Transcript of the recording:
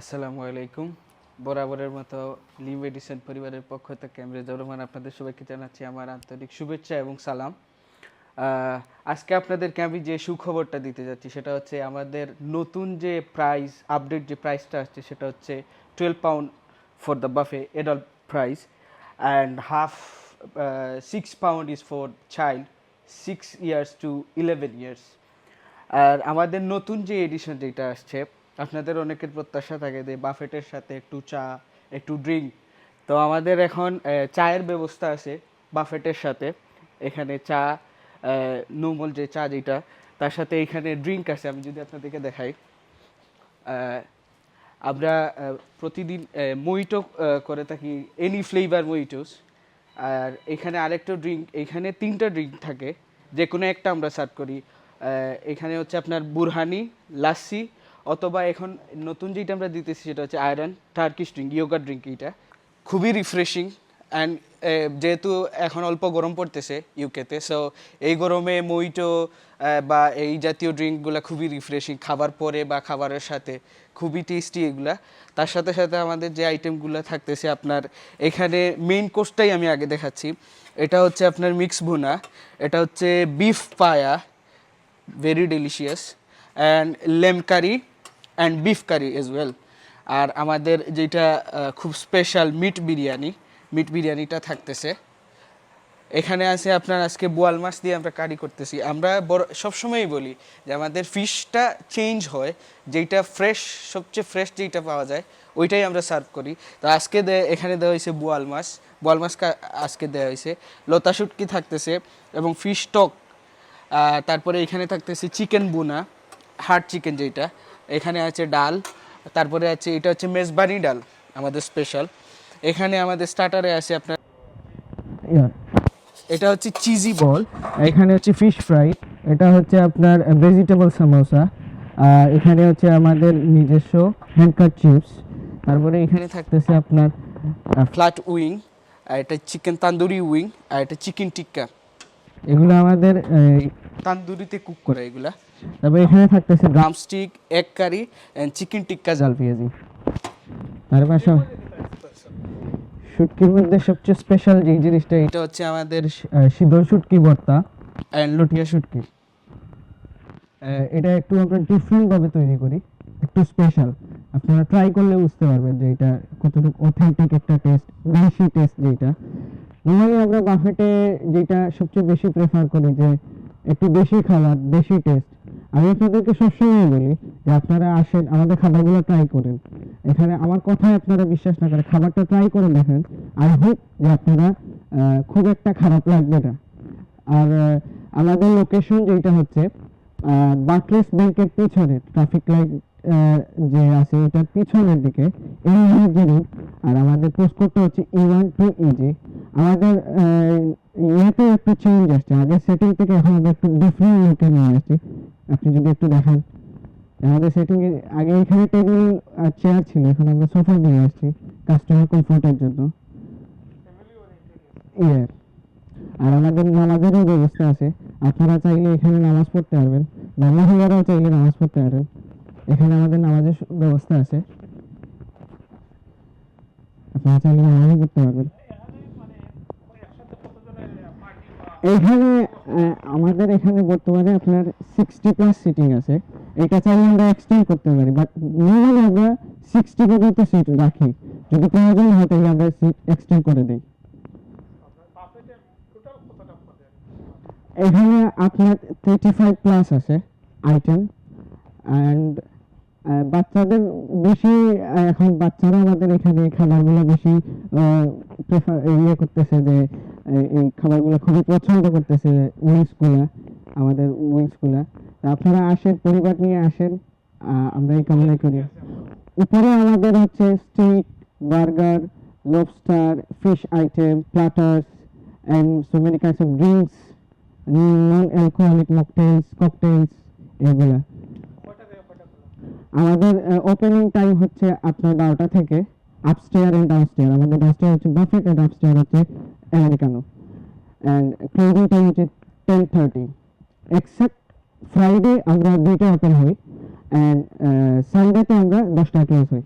আসসালামু আলাইকুম। বরাবরের মতো লিম এডিসন পরিবারের পক্ষ থেকে আমি রেজাউর রহমান আপনাদের সবাইকে জানাচ্ছি আমার আন্তরিক শুভেচ্ছা এবং সালাম। আজকে আপনাদেরকে আমি যে সুখবরটা দিতে যাচ্ছি সেটা হচ্ছে আমাদের নতুন যে প্রাইস আপডেট যে প্রাইসটা আসছে সেটা হচ্ছে twelve pound for the buffet adult price and half six pound is for child six years to eleven years আর আমাদের নতুন যে এডিশন যেটা আসছে আপনাদের অনেকের প্রত্যাশা থাকে যে বাফেটের সাথে একটু চা, একটু ড্রিঙ্ক। তো আমাদের এখন চায়ের ব্যবস্থা আছে বাফেটের সাথে। এখানে চা নর্মাল যে চা যেটা, তার সাথে এখানে ড্রিঙ্ক আছে। আমি যদি আপনাদেরকে দেখাই আমরা প্রতিদিন মইটো করে থাকি এনি ফ্লেভার মইটোস আর এখানে আরেকটা ড্রিঙ্ক, এখানে তিনটা ড্রিঙ্ক থাকে। যে কোনো একটা আমরা সার্ভ করি। এখানে হচ্ছে আপনার বুরহানি লাসি অথবা এখন নতুন যেটা আমরা দিতেছি সেটা হচ্ছে ayran Turkish drink yoga drink এইটা। খুবই রিফ্রেশিং অ্যান্ড যেহেতু এখন অল্প গরম পড়তেছে ইউকেতে সো এই গরমে মইটো বা এই জাতীয় ড্রিঙ্কগুলো খুবই রিফ্রেশিং খাবার পরে বা খাবারের সাথে খুবই টেস্টি এগুলা। তার সাথে সাথে আমাদের যে আইটেমগুলো থাকতেছে আপনার, এখানে মেইন কোর্সটাই আমি আগে দেখাচ্ছি। এটা হচ্ছে আপনার মিক্স ভুনা, এটা হচ্ছে beef paya very delicious and lamb curry and beef curry as well আর আমাদের যেটা খুব স্পেশাল মিট বিরিয়ানি মিট বিরিয়ানিটা থাকতেছে। এখানে আছে আপনার আজকে বোয়াল মাছ দিয়ে আমরা কারি করতেছি। আমরা বড়, সবসময়ই বলি যে আমাদের ফিশটা চেঞ্জ হয় যেটা ফ্রেশ সবচেয়ে ফ্রেশ যেটা পাওয়া যায়, ওইটাই আমরা সার্ভ করি। তো আজকে এখানে দেওয়া হয়েছে বোয়াল মাছ। বোয়াল মাছ আজকে দেওয়া হয়েছে। লতা শুটকি থাকতেছে এবং ফিশ টক তারপরে এখানে থাকতেছে চিকেন বুনা হার্ড চিকেন যেটা এখানে আছে ডাল তারপরে আছে এটা হচ্ছে মেজবানি ডাল আমাদের স্পেশাল এখানে আমাদের স্টার্টারে আছে আপনার এটা হচ্ছে চিজি বল এখানে হচ্ছে ফিশ ফ্রাই এটা হচ্ছে আপনার ভেজিটেবল সামোসা আর এখানে হচ্ছে আমাদের নিজস্ব হ্যান্ডকাট চিপস তারপরে এখানে থাকতেছে আপনার ফ্ল্যাট উইং আর এটা চিকেন তান্দুরি উইং আর এটা চিকেন টিক্কা এগুলো আমাদের তান্দুরিতে কুক করা এগুলা। তারপরে এখানে থাকতেছে drumstick egg curry and chicken tikka জাল পেঁয়াজি। তার পাশে শুটকির মধ্যে সবচেয়ে স্পেশাল যে জিনিসটা এটা হচ্ছে আমাদের শীতল শুটকি ভর্তা অ্যান্ড লটিয়া শুটকি। এটা একটু আমরা তৈরি করি একটু স্পেশাল আপনারা ট্রাই করলে বুঝতে পারবেন যে এটা কতটুকু অথেন্টিক একটা টেস্ট বেশি টেস্ট যেটা। নর্মালি আমরা বাফেটে যেটা সবচেয়ে বেশি প্রেফার করি যে একটু বেশি খাবার বেশি টেস্ট আমি আপনাদেরকে সবসময় বলি যে আপনারা আসেন, আমাদের খাবারগুলো ট্রাই করেন। এখানে আমার কথায় আপনারা বিশ্বাস না করে খাবারটা ট্রাই করে দেখেন। আই হোপ যে আপনারা খুব একটা খারাপ লাগবে না। আর আমাদের লোকেশন যেটা হচ্ছে বাটলেস ব্যাংকের পিছনে ট্রাফিক লাইট যে আছে এটার পিছনের দিকে, এই আর আমাদের পোস্টকোডটা হচ্ছে ই ওয়ান টু ইজি আমাদের ইয়েতে একটু চেঞ্জ আসছে আগে সেটিং থেকে এখন আমরা একটু ডিফারেন্ট লুকে নিয়ে আসছি। আপনি যদি একটু দেখান। আমাদের সেটিং আগে এখানে টেবিল আর চেয়ার ছিল, এখন আমরা সোফা নিয়ে আসছি কাস্টমার কমফোর্টের জন্য। আর আমাদের নামাজেরও ব্যবস্থা আছে। আপনারা চাইলে এখানে নামাজ পড়তে পারবেন, বা মহিলারাও চাইলে নামাজ পড়তে পারবেন। এখানে আমাদের নামাজের ব্যবস্থা আছে। আপনারা চাইলে নামাজও পড়তে পারবেন। এখানে আমাদের এখানে বর্তমানে আপনার সিক্সটি প্লাস সিটিং আছে। এটা চাইলে আমরা এক্সটেন্ড করতে পারি বাট আমরা সিক্সটি পর্যন্ত সিট রাখি। যদি প্রয়োজন হয় তাহলে আমরা সিট এক্সটেন্ড করে দিই। এখানে আপনার থার্টি ফাইভ প্লাস আছে আইটেম অ্যান্ড বাচ্চাদের বেশি এখন বাচ্চারা আমাদের এখানে খাবারগুলো বেশি প্রেফার ইয়ে করতেছে যে এই- খাবারগুলো খুবই পছন্দ করতেছে উইংসগুলো আমাদের উইংসগুলো আপনারা আসেন, পরিবার নিয়ে আসেন আমরা এই কামনা করি। উপরে আমাদের হচ্ছে steak burger lobster fish item platters and so many kinds of drinks non alcoholic mocktails cocktails এগুলা। আমাদের ওপেনিং টাইম হচ্ছে আপনার বারোটা থেকে। আপস্টেয়ার অ্যান্ড ডাউনস্টেয়ার আমাদের ডাউনস্টেয়ার হচ্ছে বাফেট অ্যান্ড আপস্টেয়ার হচ্ছে আমেরিকানো অ্যান্ড ক্লোজিং টাইম হচ্ছে টেন থার্টি এক্সেপ্ট ফ্রাইডে আমরা দুইটা ওপেন হই অ্যান্ড সানডেতে আমরা দশটা ক্লোজ হই